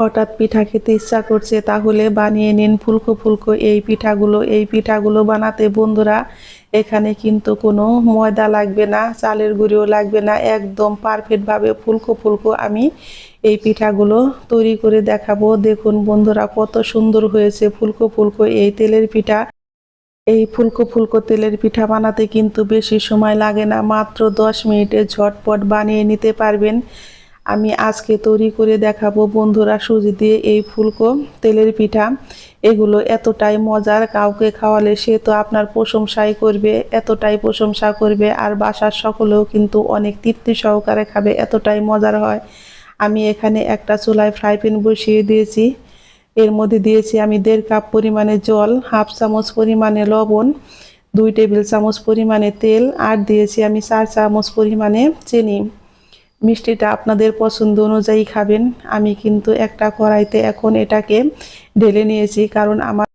হঠাৎ পিঠা খেতে ইচ্ছা করছে, তাহলে বানিয়ে নিন ফুলকো ফুলকো এই পিঠাগুলো। এই পিঠাগুলো বানাতে বন্ধুরা, এখানে কিন্তু কোনো ময়দা লাগবে না, চালের গুঁড়িও লাগবে না। একদম পারফেক্টভাবে ফুলকো ফুলকো আমি এই পিঠাগুলো তৈরি করে দেখাবো। দেখুন বন্ধুরা, কত সুন্দর হয়েছে ফুলকো ফুলকো এই তেলের পিঠা। এই ফুলকো ফুলকো তেলের পিঠা বানাতে কিন্তু বেশি সময় লাগে না, মাত্র দশ মিনিটে ঝটপট বানিয়ে নিতে পারবেন। আমি আজকে তৈরি করে দেখাবো বন্ধুরা সুজি দিয়ে এই ফুলকো তেলের পিঠা। এগুলো এতটাই মজার, কাউকে খাওয়ালে সে তো আপনার প্রশংসাই করবে, এতটাই প্রশংসা করবে আর বাসার সকলেও কিন্তু অনেক তৃপ্তি সহকারে খাবে, এতটাই মজার হয়। আমি এখানে একটা চুলায় ফ্রাই প্যান বসিয়ে দিয়েছি। এর মধ্যে দিয়েছি আমি দেড় কাপ পরিমাণে জল, হাফ চামচ পরিমাণে লবণ, দুই টেবিল চামচ পরিমাণে তেল আর দিয়েছি আমি চার চামচ পরিমাণে চিনি। মিষ্টিটা আপনাদের পছন্দ অনুযায়ী খাবেন। আমি কিন্তু একটা কড়াইতে এখন এটাকে ঢেলে নিয়েছি কারণ আমার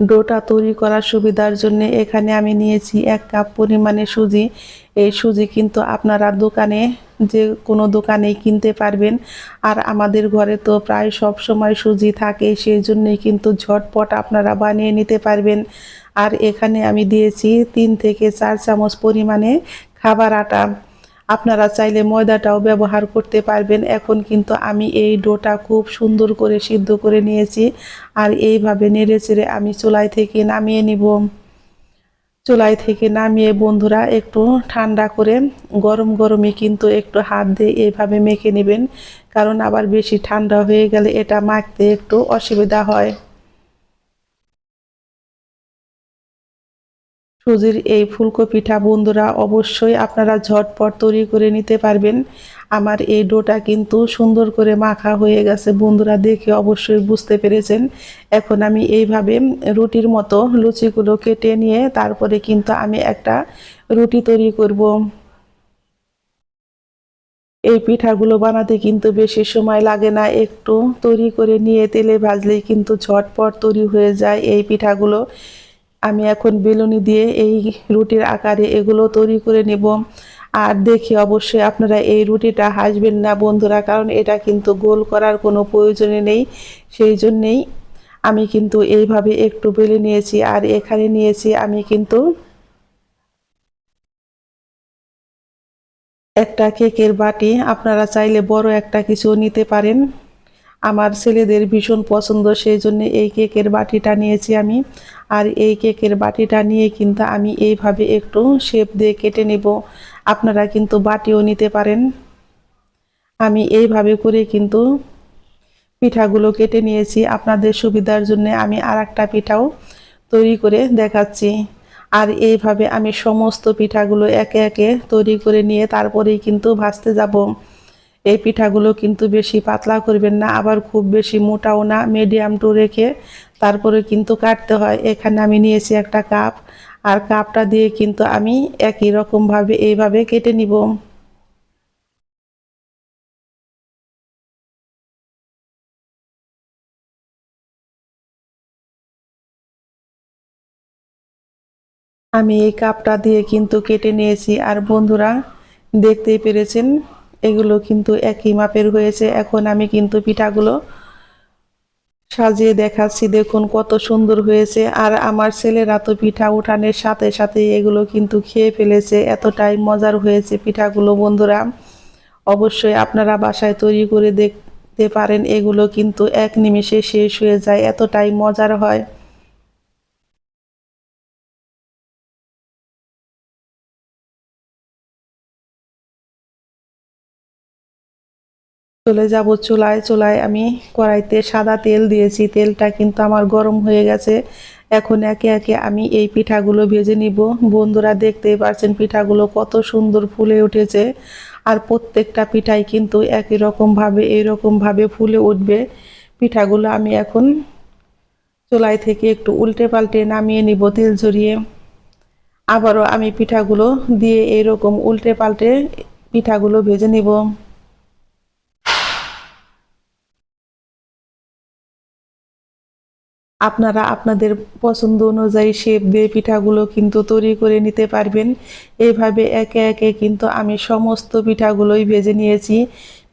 ডোটা তৈরি করার সুবিধার জন্য এখানে আমি নিয়েছি এক কাপ পরিমাণে সুজি। এই সুজি কিন্তু আপনারা দোকানে যে কোনো দোকানেই কিনতে পারবেন। আর আমাদের ঘরে তো প্রায় সব সময় সুজি থাকে, সেই জন্যই কিন্তু ঝটপট আপনারা বানিয়ে নিতে পারবেন। আর এখানে আমি দিয়েছি তিন থেকে চার চামচ পরিমাণে খাবার আটা। আপনারা চাইলে ময়দাটাও ব্যবহার করতে পারবেন। এখন কিন্তু আমি এই ডোটা খুব সুন্দর করে সিদ্ধ করে নিয়েছি আর এইভাবে নেড়ে চেড়ে আমি চুলাই থেকে নামিয়ে নিব। চুলাই থেকে নামিয়ে বন্ধুরা একটু ঠান্ডা করে গরম গরমে কিন্তু একটু হাত দিয়ে এইভাবে মেখে নেবেন, কারণ আবার বেশি ঠান্ডা হয়ে গেলে এটা মাখতে একটু অসুবিধা হয়। সুজির এই ফুলকো পিঠা বন্ধুরা অবশ্যই আপনারা ঝটপট তৈরি করে নিতে পারবেন। আমার এই ডোটা কিন্তু সুন্দর করে মাখা হয়ে গেছে। বন্ধুরা দেখে অবশ্যই বুঝতে পেরেছেন। এখন আমি এইভাবে রুটির মতো লুচিগুলো কেটে নিয়ে তারপরে কিন্তু আমি একটা রুটি তৈরি করব। এই পিঠাগুলো বানাতে কিন্তু বেশি সময় লাগে না। একটু তৈরি করে নিয়ে তেলে ভাজলেই কিন্তু ঝটপট তৈরি হয়ে যায়। এই পিঠাগুলো আমি এখন বেলুনি দিয়ে এই রুটির আকারে এগুলো তৈরি করে নেব। আর দেখি অবশ্যই আপনারা এই রুটিটা হাসবেন না বন্ধুরা, কারণ এটা কিন্তু গোল করার কোনো প্রয়োজনে নেই। সেই জন্যেই আমি কিন্তু এইভাবে একটু বেলে নিয়েছি আর এখানে নিয়েছি আমি কিন্তু একটা কেকের বাটি। আপনারা চাইলে বড় একটা কিছু নিতে পারেন। আমার ছেলেদের ভীষণ পছন্দ সেই জন্য এই কেকের বাটিটা নিয়েছি আমি। আর এই কেকের বাটিটা নিয়ে কিন্তু আমি এইভাবে একটু শেপ দিয়ে কেটে নেব। আপনারা কিন্তু বাটিও নিতে পারেন। আমি এইভাবে করে কিন্তু পিঠাগুলো কেটে নিয়েছি। আপনাদের সুবিধার জন্য আমি আর একটা পিঠাও তৈরি করে দেখাচ্ছি। আর এইভাবে আমি সমস্ত পিঠাগুলো একে একে তৈরি করে নিয়ে তারপরেই কিন্তু ভাজতে যাব। এই পিঠাগুলো কিন্তু বেশি পাতলা করবেন না, আবার খুব বেশি মোটাও না মিডিয়াম টু রেখে তারপরে কিন্তু কাটতে হয়। এখানে আমি নিয়েছি একটা কাপ, আর কাপটা দিয়ে কিন্তু আমি একই রকমভাবে এইভাবে কেটে নিব। আমি এই কাপটা দিয়ে কিন্তু কেটে নিয়েছি, আর বন্ধুরা দেখতেই পেরেছেন এগুলো কিন্তু একই মাপের হয়েছে। এখন আমি কিন্তু পিঠাগুলো সাজিয়ে দেখাচ্ছি। দেখুন কত সুন্দর হয়েছে। আর আমার ছেলেরা তো পিঠা উঠানের সাথে সাথে এগুলো কিন্তু খেয়ে ফেলেছে। এতটাই মজার হয়েছে পিঠাগুলো, বন্ধুরা। অবশ্যই আপনারা বাসায় তৈরি করে দেখতে পারেন। এগুলো কিন্তু এক নিমিষে শেষ হয়ে যায়। এতটাই মজার হয়। চলে যাব চুলায় চুলায় আমি কড়াইতে সাদা তেল দিয়েছি। তেলটা কিন্তু আমার গরম হয়ে গেছে। এখন একে একে আমি এই পিঠাগুলো ভেজে নিব। বন্ধুরা দেখতেই পারছেন পিঠাগুলো কত সুন্দর ফুলে উঠেছে। আর প্রত্যেকটা পিঠাই কিন্তু একই রকমভাবে, এইরকমভাবে ফুলে উঠবে। পিঠাগুলো আমি এখন চুলাই থেকে একটু উল্টে পাল্টে নামিয়ে নিব তেল ঝরিয়ে। আবারও আমি পিঠাগুলো দিয়ে এইরকম উল্টে পাল্টে পিঠাগুলো ভেজে নিব। আপনারা আপনাদের পছন্দ অনুযায়ী শেপ দিয়ে পিঠাগুলো কিন্তু তৈরি করে নিতে পারবেন। এইভাবে একে একে কিন্তু আমি সমস্ত পিঠাগুলোই ভেজে নিয়েছি।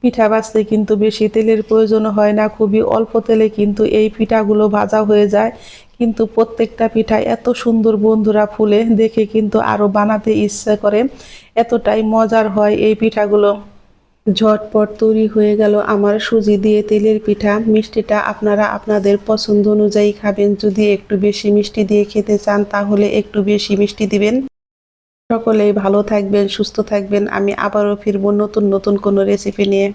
পিঠা ভাজতে কিন্তু বেশি তেলের প্রয়োজন হয় না, খুবই অল্প তেলে কিন্তু এই পিঠাগুলো ভাজা হয়ে যায়। কিন্তু প্রত্যেকটা পিঠা এত সুন্দর বন্ধুরা ফুলে, দেখে কিন্তু আরও বানাতে ইচ্ছা করে। এতটাই মজার হয় এই পিঠাগুলো। ঝটপট তৈরি হয়ে গেল আমার সুজি দিয়ে তেলের পিঠা। মিষ্টিটা আপনারা আপনাদের পছন্দ অনুযায়ী খাবেন। যদি একটু বেশি মিষ্টি দিয়ে খেতে চান, তাহলে একটু বেশি মিষ্টি দিবেন। সকলেই ভালো থাকবেন, সুস্থ থাকবেন। আমি আবারও ফিরবো নতুন নতুন কোনো রেসিপি নিয়ে।